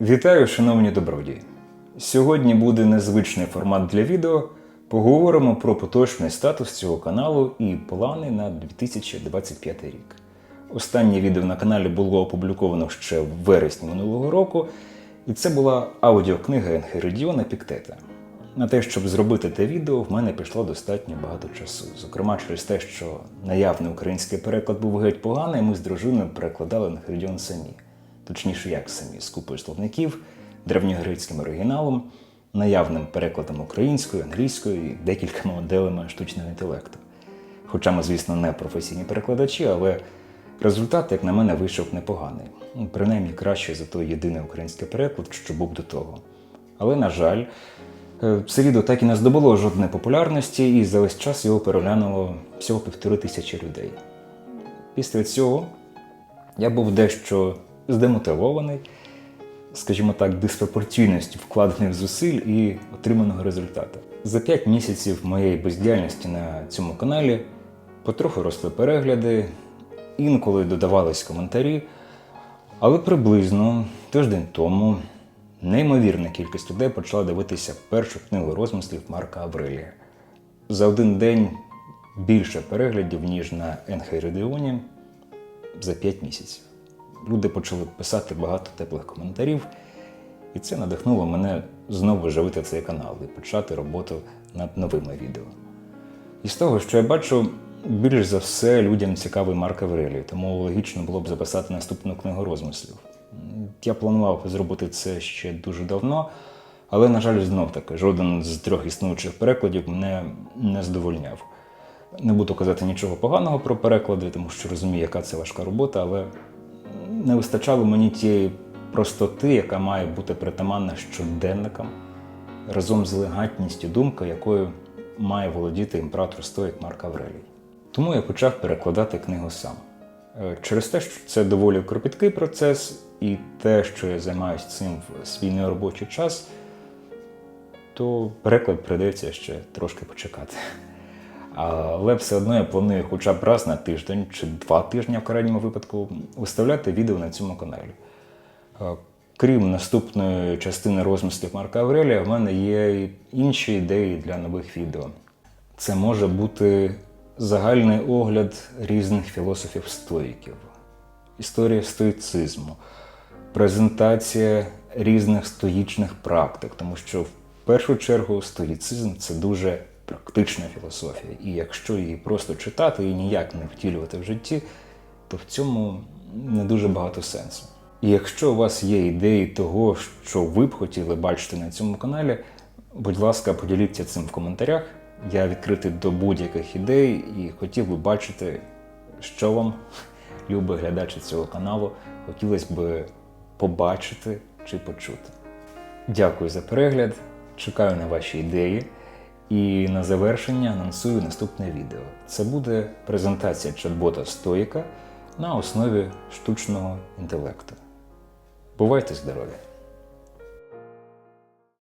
Вітаю, шановні добродії! Сьогодні буде незвичний формат для відео. Поговоримо про поточний статус цього каналу і плани на 2025 рік. Останнє відео на каналі було опубліковано ще в вересні минулого року, і це була аудіокнига Енхеридіона Піктета. На те, щоб зробити те відео, в мене пішло достатньо багато часу. Зокрема, через те, що наявний український переклад був геть поганий, ми з дружиною перекладали Енхеридіон самі. Точніше, як самі, з купою словників, древньогрецьким оригіналом, наявним перекладом українською, англійською і декількома моделями штучного інтелекту. Хоча ми, звісно, не професійні перекладачі, але результат, як на мене, вийшов непоганий. Ну, Принаймні краще за той єдиний український переклад, що був до того. Але, на жаль, е, це відео так і не здобуло жодної популярності, і за весь час його переглянуло всього півтори тисячі людей. Після цього я був дещо здемотивований, скажімо так, диспропорційністю вкладених зусиль і отриманого результату. За 5 місяців моєї бездіяльності на цьому каналі потроху росли перегляди, інколи додавались коментарі, але приблизно тиждень тому неймовірна кількість людей почала дивитися першу книгу розмислів Марка Аврелія. За один день більше переглядів, ніж на Енхейредіоні за 5 місяців. Люди почали писати багато теплих коментарів, і це надихнуло мене знову живити цей канал і почати роботу над новими відео. І з того, що я бачу, більш за все людям цікавий Марк Аврелій, тому логічно було б записати наступну книгу розмислів. Я планував зробити це ще дуже давно, але, на жаль, знов таки, жоден з трьох існуючих перекладів мене не задовольняв. Не буду казати нічого поганого про переклади, тому що розумію, яка це важка робота, але не вистачало мені тієї простоти, яка має бути притаманна щоденникам, разом з елегантністю думки, якою має володіти імператор Стоїк Марк Аврелій. Тому я почав перекладати книгу сам. Е, Через те, що це доволі кропіткий процес, і те, що я займаюся цим в свій неробочий час, то переклад прийдеться ще трошки почекати. Але все одно я планую хоча б раз на тиждень чи два тижні в крайньому випадку виставляти відео на цьому каналі. Е, Крім наступної частини розмислів Марка Аврелія, в мене є інші ідеї для нових відео. Це може бути загальний огляд різних філософів-стоїків, історія стоїцизму, презентація різних стоїчних практик, тому що в першу чергу стоїцизм це дуже практична філософія. І якщо її просто читати і ніяк не втілювати в житті, то в цьому не дуже багато сенсу. І якщо у вас є ідеї того, що ви б хотіли бачити на цьому каналі, будь ласка, поділіться цим в коментарях. Я відкритий до будь-яких ідей і хотів би бачити, що вам, любий глядач цього каналу, хотілося б побачити чи почути. Дякую за перегляд, чекаю на ваші ідеї. І на завершення анонсую наступне відео. Це буде презентація чат-бота Стоїка на основі штучного інтелекту. Бувайте здорові!